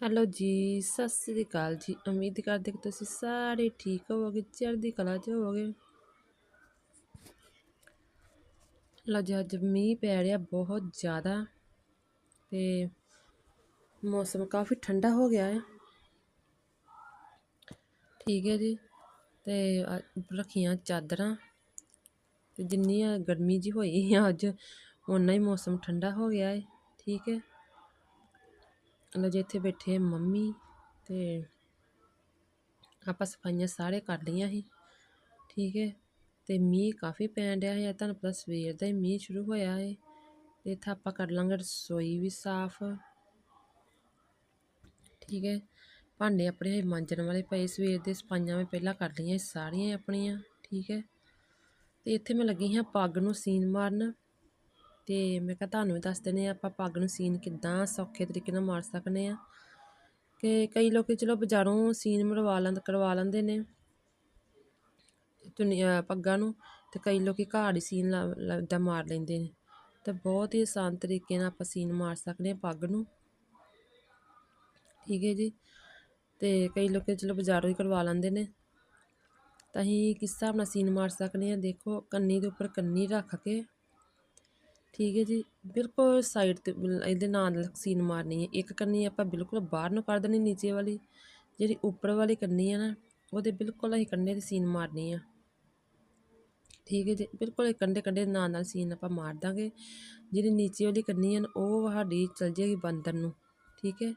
Hello ਜੀ, ਸਤਿ ਸ੍ਰੀ ਅਕਾਲ ਜੀ। ਉਮੀਦ ਕਰਦੇ ਕਿ ਤੁਸੀਂ ਸਾਰੇ ਠੀਕ ਹੋਵੋਗੇ, ਚੜ੍ਹਦੀ ਕਲਾ 'ਚ ਹੋਵੋਗੇ। ਲਓ ਜੀ, ਅੱਜ ਮੀਂਹ ਪੈ ਰਿਹਾ ਬਹੁਤ ਜ਼ਿਆਦਾ ਤੇ ਮੌਸਮ ਕਾਫੀ ਠੰਡਾ ਹੋ ਗਿਆ ਹੈ। ਠੀਕ ਹੈ ਜੀ, ਤੇ ਰੱਖੀਆਂ ਚਾਦਰਾਂ ਤੇ ਜਿੰਨੀ ਗਰਮੀ ਜੀ ਹੋਈ ਆ ਅੱਜ, ਓਨਾ ਹੀ ਮੌਸਮ ਠੰਡਾ ਹੋ ਗਿਆ ਹੈ। ਠੀਕ ਹੈ। ਲਓ ਜੀ, ਇੱਥੇ ਬੈਠੇ ਮੰਮੀ ਤੇ ਆਪਾਂ ਸਫਾਈਆਂ ਸਾਰੇ ਕਰ ਲਈਆਂ ਸੀ, ਠੀਕ ਹੈ? ਤੇ ਮੀਂਹ ਕਾਫੀ ਪੈਣ ਡਿਆ ਹੈ ਤੁਹਾਨੂੰ ਪਤਾ ਸਵੇਰ ਦਾ ਹੀ ਮੀਂਹ ਸ਼ੁਰੂ ਹੋਇਆ ਹੈ ਤੇ ਇੱਥੇ ਆਪਾਂ ਕਰ ਲਾਂਗੇ ਰਸੋਈ ਵੀ ਸਾਫ਼। ਠੀਕ ਹੈ? ਭਾਂਡੇ ਆਪਣੇ ਹਜੇ ਮਾਂਜਣ ਵਾਲੇ ਪਏ, ਸਵੇਰ ਦੇ ਸਫਾਈਆਂ ਮੈਂ ਪਹਿਲਾਂ ਕਰ ਲਈਆਂ ਸੀ, ਸਾਰੀਆਂ ਆਪਣੀਆਂ, ਠੀਕ ਹੈ? ਤੇ ਇੱਥੇ ਮੈਂ ਲੱਗੀ ਹਾਂ ਪੱਗ ਨੂੰ ਸੀਨ ਮਾਰਨ। ਤੇ ਮੈਂ ਕਿਹਾ ਤੁਹਾਨੂੰ ਵੀ ਦੱਸ ਦਿੰਦੇ ਹਾਂ ਆਪਾਂ ਪੱਗ ਨੂੰ ਸੀਨ ਕਿੱਦਾਂ ਸੌਖੇ ਤਰੀਕੇ ਨਾਲ ਮਾਰ ਸਕਨੇ ਆ। ਕਿ ਕਈ ਲੋਕ ਚਲੋ ਬਾਜ਼ਾਰੋਂ ਸੀਨ ਮਰਵਾ ਲੈਂਦੇ, ਕਰਵਾ ਲੈਂਦੇ ਨੇ ਚੁੰਨੀ ਪੱਗਾਂ ਨੂੰ ਤੇ ਕਈ ਲੋਕੀ ਘਰ ਹੀ ਸੀਨ ਲਾ- ਲਾ- ਮਾਰ ਲੈਂਦੇ ਨੇ। ਤੇ ਬਹੁਤ ਹੀ ਆਸਾਨ ਤਰੀਕੇ ਨਾਲ ਆਪਾਂ ਸੀਨ ਮਾਰ ਸਕਦੇ ਹਾਂ ਪੱਗ ਨੂੰ। ਠੀਕ ਹੈ ਜੀ। ਤੇ ਕਈ ਲੋਕੀ ਚਲੋ ਬਾਜ਼ਾਰੋਂ ਹੀ ਕਰਵਾ ਲੈਂਦੇ ਨੇ। ਤਾਂ ਅਸੀਂ ਕਿਸ ਹਿਸਾਬ ਨਾਲ ਸੀਨ ਮਾਰ ਸਕਦੇ ਹਾਂ ਦੇਖੋ ਕੰਨੀ ਦੇ ਉੱਪਰ ਕੰਨੀ ਰੱਖ ਕੇ ਠੀਕ ਹੈ ਜੀ, ਬਿਲਕੁਲ ਸਾਈਡ ਤੇ ਬਿਲ- ਇਹਦੇ ਨਾਲ ਸੀਨ ਮਾਰਨੀ ਹੈ। ਇੱਕ ਕੰਨੀ ਆਪਾਂ ਬਿਲਕੁਲ ਬਾਹਰ ਨੂੰ ਕਰ ਦੇਣੀ, ਨੀਚੇ ਵਾਲੀ। ਜਿਹੜੀ ਉੱਪਰ ਵਾਲੀ ਕੰਨੀ ਹੈ ਨਾ, ਉਹਦੇ ਬਿਲਕੁਲ ਅਸੀਂ ਕੰਢੇ ਤੇ ਸੀਨ ਮਾਰਨੀ ਆ। ਠੀਕ ਹੈ ਜੀ, ਬਿਲਕੁਲ ਇਹ ਕੰਢੇ ਕੰਡੇ ਦੇ ਨਾਲ ਨਾਲ ਸੀਨ ਆਪਾਂ ਮਾਰ ਦਾਂਗੇ। ਜਿਹੜੀ ਨੀਚੇ ਵਾਲੀ ਕੰਨੀ ਹੈ ਨਾ, ਉਹ ਸਾਡੀ ਚਲ ਜਾਏਗੀ ਬੰਦਰ ਨੂੰ। ਠੀਕ ਹੈ?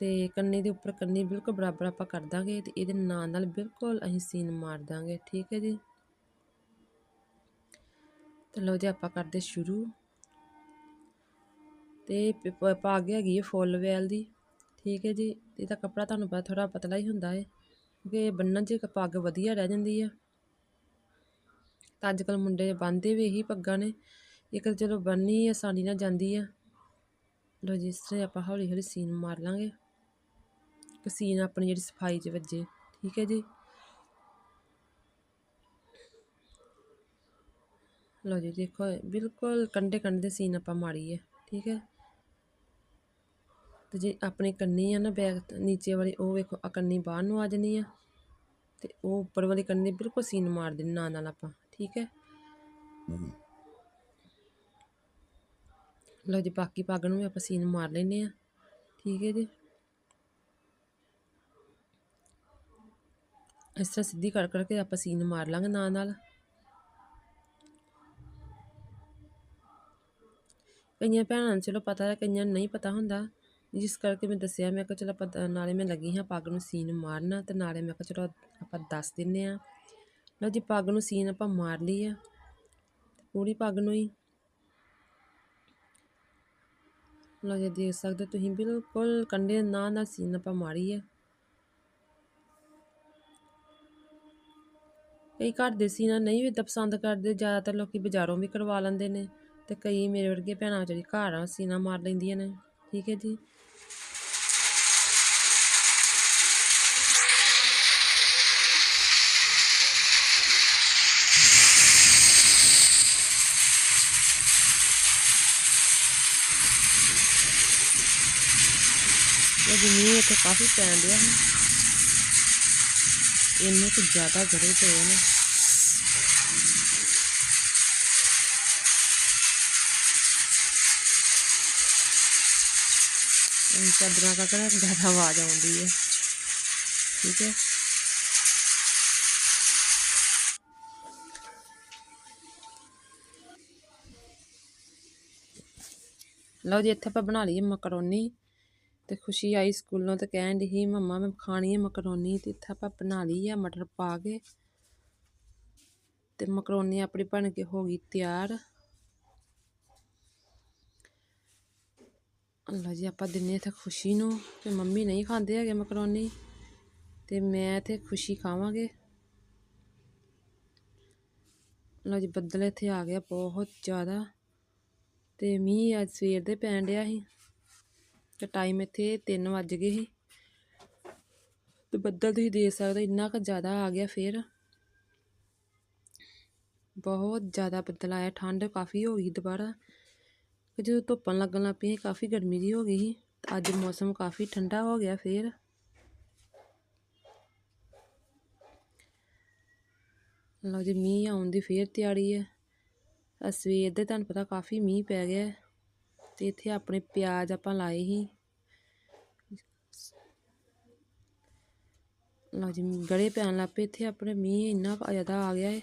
ਤੇ ਕੰਨੀ ਦੇ ਉੱਪਰ ਕੰਨੀ ਬਿਲਕੁਲ ਬਰਾਬਰ ਆਪਾਂ ਕਰ ਦਾਂਗੇ ਤੇ ਇਹਦੇ ਨਾਲ ਨਾਲ ਬਿਲਕੁਲ ਅਸੀਂ ਸੀਨ ਮਾਰ ਦਾਂਗੇ। ਠੀਕ ਹੈ ਜੀ? ਤੇ ਲਓ ਜੀ ਆਪਾਂ ਕਰਦੇ ਸ਼ੁਰੂ। ਤੇ ਪ- ਪ- ਪੱਗ ਹੈਗੀ ਹੈ ਫੁੱਲ ਵੈਲ ਦੀ। ਠੀਕ ਹੈ ਜੀ ਇਹਦਾ ਕੱਪੜਾ ਤੁਹਾਨੂੰ ਪਤਾ ਥੋੜਾ ਪਤਲਾ ਹੀ ਹੁੰਦਾ ਹੈ ਕਿਉਂਕਿ ਇਹ ਬੰਨਣ 'ਚ ਪੱਗ ਵਧੀਆ ਰਹਿ ਜਾਂਦੀ ਆ। ਤਾਂ ਅੱਜ ਕੱਲ ਮੁੰਡੇ ਬੰਨਦੇ ਵੀ ਇਹੀ ਪੱਗਾਂ ਨੇ। ਇੱਕ ਤਾਂ ਚਲੋ ਬੰਨੀ ਆਸਾਨੀ ਨਾਲ ਜਾਂਦੀ ਆ। ਲਓ ਜੀ, ਇਸ ਤਰ੍ਹਾਂ ਆਪਾਂ ਹੌਲੀ ਹੌਲੀ ਸੀਨ ਮਾਰ ਲਾਂਗੇ। ਕਿ ਸੀਨ ਆਪਣੀ ਜਿਹੜੀ ਸਫ਼ਾਈ 'ਚ ਵੱਜੇ। ਠੀਕ ਹੈ ਜੀ। ਲਓ ਜੀ, ਦੇਖੋ, ਬਿਲਕੁਲ ਕੰਡੇ ਕੰਡੇ ਦੇ ਸੀਨ ਆਪਾਂ ਮਾਰੀ ਹੈ ਠੀਕ ਹੈ? ਤੇ ਜੇ ਆਪਣੀ ਕੰਨੀ ਆ ਨਾ ਬੈਗ ਨੀਚੇ ਵਾਲੀ, ਉਹ ਵੇਖੋ ਆ ਕੰਨੀ ਬਾਹਰ ਨੂੰ ਆ ਜਾਣੀ ਆ, ਤੇ ਉਹ ਉੱਪਰ ਵਾਲੀ ਕੰਨੀ ਬਿਲਕੁਲ ਸੀਨ ਮਾਰ ਦੇਣੀ ਨਾਲ ਨਾਲ ਆਪਾਂ, ਠੀਕ ਹੈ? ਲਓ ਜੀ, ਬਾਕੀ ਪੱਗ ਨੂੰ ਵੀ ਆਪਾਂ ਸੀਨ ਮਾਰ ਲੈਨੇ ਆ, ਠੀਕ ਹੈ ਜੀ? ਇਸ ਤਰ੍ਹਾਂ ਸਿੱਧੀ ਕਰ ਕਰਕੇ ਆਪਾਂ ਸੀਨ ਮਾਰ ਲਾਂਗੇ ਨਾਲ ਨਾਲ। ਕਈਆਂ ਭੈਣਾਂ ਨੂੰ ਚਲੋ ਪਤਾ ਹੈ, ਕਈਆਂ ਨੂੰ ਨਹੀਂ ਪਤਾ ਹੁੰਦਾ। ਜਿਸ ਕਰਕੇ ਮੈਂ ਦੱਸਿਆ, ਮੈਂ ਕਿਹਾ ਚਲੋ ਆਪਾਂ ਨਾਲੇ ਮੈਂ ਲੱਗੀ ਹਾਂ ਪੱਗ ਨੂੰ ਸੀਨ ਮਾਰਨਾ, ਤੇ ਨਾਲੇ ਮੈਂ ਕਿਹਾ ਚਲੋ ਆਪਾਂ ਦੱਸ ਦਿੰਨੇ ਆ ਲਓ ਜੀ, ਪੱਗ ਨੂੰ ਸੀਨ ਆਪਾਂ ਮਾਰ ਲਈ ਆ ਪੂਰੀ ਪੱਗ ਨੂੰ ਹੀ। ਲਓ ਜੀ, ਦੇਖ ਸਕਦੇ ਤੁਸੀਂ, ਬਿਲਕੁਲ ਕੰਡੇ ਦੇ ਨਾਲ ਸੀਨ ਆਪਾਂ ਮਾਰੀ ਆ ਕਈ ਘਰ ਦੇ ਸੀਨਾ ਨਹੀਂ ਵੀ ਪਸੰਦ ਕਰਦੇ, ਜ਼ਿਆਦਾਤਰ ਲੋਕੀ ਬਾਜ਼ਾਰੋਂ ਵੀ ਕਰਵਾ ਲੈਂਦੇ ਨੇ। ਤੇ ਕਈ ਮੇਰੇ ਵਰਗੇ ਭੈਣਾਂ ਵਿਚਾਰੀ ਘਰ ਆ ਸੀਨਾ ਮਾਰ ਲੈਂਦੀਆਂ ਨੇ। ਠੀਕ ਹੈ ਜੀ? ਇਹ ਮੀਂਹ ਇੱਥੇ ਕਾਫੀ ਪੈਣ ਡਿਆ ਹੈ। ਇੰਨੇ ਕੁ ਜ਼ਿਆਦਾ ਗੜੇ ਪਏ ਨੇ। ਚਾਦਰਾਂ ਦਾ ਜ਼ਿਆਦਾ ਆਵਾਜ਼ ਆਉਂਦੀ ਹੈ ਠੀਕ ਹੈ। ਲਓ ਜੀ, ਇੱਥੇ ਆਪਾਂ ਬਣਾ ਲਈਏ ਮਕਰੋਨੀ ਤੇ ਖੁਸ਼ੀ ਆਈ ਸਕੂਲੋਂ ਤੇ ਕਹਿਣ ਦੀ ਸੀ, ਮੰਮਾ, ਮੈਂ ਖਾਣੀ ਹੈ ਮਕਰੋਨੀ। ਤੇ ਇੱਥੇ ਆਪਾਂ ਬਣਾ ਲਈ ਹੈ ਮਟਰ ਪਾ ਕੇ ਤੇ ਮਕਰੋਨੀ ਆਪਣੀ ਬਣ ਕੇ ਹੋ ਗਈ ਤਿਆਰ। ਅੱਲਾ ਜੀ ਆਪਾਂ ਦਿੰਨੇ ਇੱਥੇ ਖੁਸ਼ੀ ਨੂੰ, ਤੇ ਮੰਮੀ ਨਹੀਂ ਖਾਂਦੇ ਹੈਗੇ ਮਕਰੋਨੀ, ਤੇ ਮੈਂ ਤੇ ਖੁਸ਼ੀ ਖਾਵਾਂਗੇ। ਲਓ ਜੀ, ਬੱਦਲ ਇੱਥੇ ਆ ਗਿਆ ਬਹੁਤ ਜ਼ਿਆਦਾ, ਤੇ ਮੀਂਹ ਅੱਜ ਸਵੇਰ ਦੇ ਪੈਣ ਡਿਆ ਸੀ, ਤੇ ਟਾਈਮ ਇੱਥੇ 3 ਵੱਜ ਗਏ ਸੀ। ਤੇ ਬੱਦਲ ਤੁਸੀਂ ਦੇਖ ਸਕਦੇ ਇੰਨਾ ਕੁ ਜ਼ਿਆਦਾ ਆ ਗਿਆ ਫਿਰ। ਬਹੁਤ ਜ਼ਿਆਦਾ ਬੱਦਲ ਆਇਆ, ਠੰਡ ਕਾਫੀ ਹੋ ਗਈ ਦੁਬਾਰਾ। ਕਿ ਜਦੋਂ ਧੁੱਪਾਂ ਲੱਗਣ ਲੱਗ ਪਈਆਂ ਕਾਫੀ ਗਰਮੀ ਦੀ ਹੋ ਗਈ ਸੀ, ਅੱਜ ਮੌਸਮ ਕਾਫੀ ਠੰਡਾ ਹੋ ਗਿਆ ਫੇਰ। ਲਓ ਜੀ, ਮੀਂਹ ਆਉਣ ਦੀ ਫੇਰ ਤਿਆਰੀ ਹੈ। ਆ ਸਵੇਰ ਦੇ ਤੁਹਾਨੂੰ ਪਤਾ ਕਾਫੀ ਮੀਂਹ ਪੈ ਗਿਆ ਹੈ ਤੇ ਇੱਥੇ ਆਪਣੇ ਪਿਆਜ਼ ਆਪਾਂ ਲਾਏ ਸੀ। ਲਓ ਜੀ, ਗੜੇ ਪੈਣ ਲੱਗ ਪਏ, ਇੱਥੇ ਆਪਣੇ ਮੀਂਹ ਇੰਨਾ ਜ਼ਿਆਦਾ ਆ ਗਿਆ ਹੈ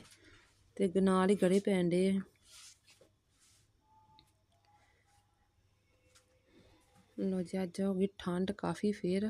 ਤੇ ਨਾਲ ਹੀ ਗੜੇ ਪੈਣ ਡੇ ਲਓ ਜੀ ਅੱਜ ਹੋ ਗਈ ਠੰਡ ਕਾਫੀ ਫੇਰ।